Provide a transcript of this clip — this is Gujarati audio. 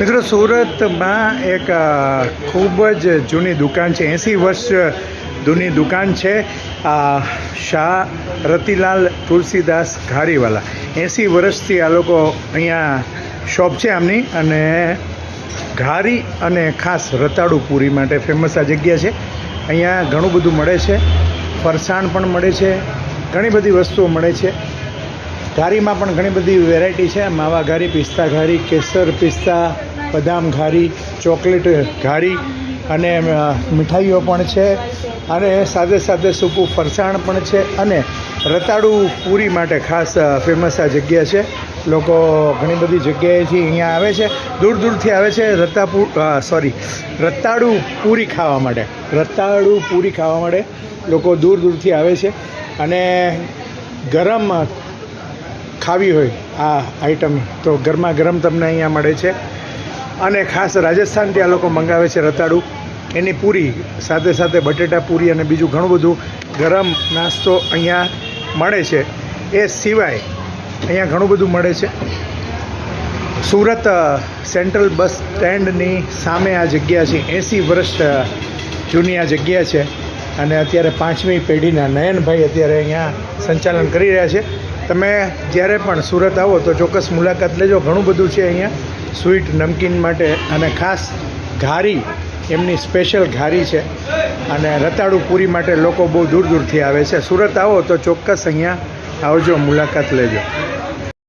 મિત્રો, સુરતમાં એક ખૂબ જ જૂની દુકાન છે. એંસી વર્ષ જૂની દુકાન છે આ શાહ રતિલાલ તુલસીદાસ ઘારીવાલા. એંસી વર્ષથી આ લોકો અહીંયા શોપ છે આમની અને ઘારી અને ખાસ રતાળુ પૂરી માટે ફેમસ આ જગ્યા છે. અહીંયા ઘણું બધું મળે છે. ફરસાણ પણ મળે છે. ઘણી બધી વસ્તુઓ મળે છે. ઘારીમાં પણ ઘણી બધી વેરાયટી છે. માવા ઘારી, પિસ્તા ઘારી, કેસર પિસ્તા બદામ ઘારી, ચોકલેટ ઘારી અને મીઠાઈઓ પણ છે. અને સાથે સાથે સૂકું ફરસાણ પણ છે અને રતાળુ પૂરી માટે ખાસ ફેમસ આ જગ્યા છે. લોકો ઘણી બધી જગ્યાએથી અહીંયા આવે છે. દૂર દૂરથી આવે છે રતાપુ સોરી રતાળુ પૂરી ખાવા માટે. રતાળુ પૂરી ખાવા માટે લોકો દૂર દૂરથી આવે છે અને ગરમ ખાવી હોય આ આઈટમ તો ગરમા ગરમ તમને અહીંયા મળે છે. અને ખાસ રાજસ્થાનથી આ લોકો મંગાવે છે રતાળુ એની પૂરી, સાથે સાથે બટેટા પૂરી અને બીજું ઘણું બધું ગરમ નાસ્તો અહીંયા મળે છે. એ સિવાય અહીંયા ઘણું બધું મળે છે. સુરત સેન્ટ્રલ બસ સ્ટેન્ડની સામે આ જગ્યા છે. એંસી વર્ષ જૂની આ જગ્યા છે. અને અત્યારે પાંચમી પેઢીના નયનભાઈ અત્યારે અહીંયા સંચાલન કરી રહ્યા છે. તમે જ્યારે પણ સુરત આવો તો ચોક્કસ મુલાકાત લેજો. ઘણું બધું છે અહીંયા. સ્વીટ નમકીન માટે અને ખાસ ઘારી, એમની સ્પેશિયલ ઘારી છે. અને રતાળુ પૂરી માટે લોકો બહુ દૂર દૂરથી આવે છે. સુરત આવો તો ચોક્કસ અહીંયા આવજો, મુલાકાત લેજો.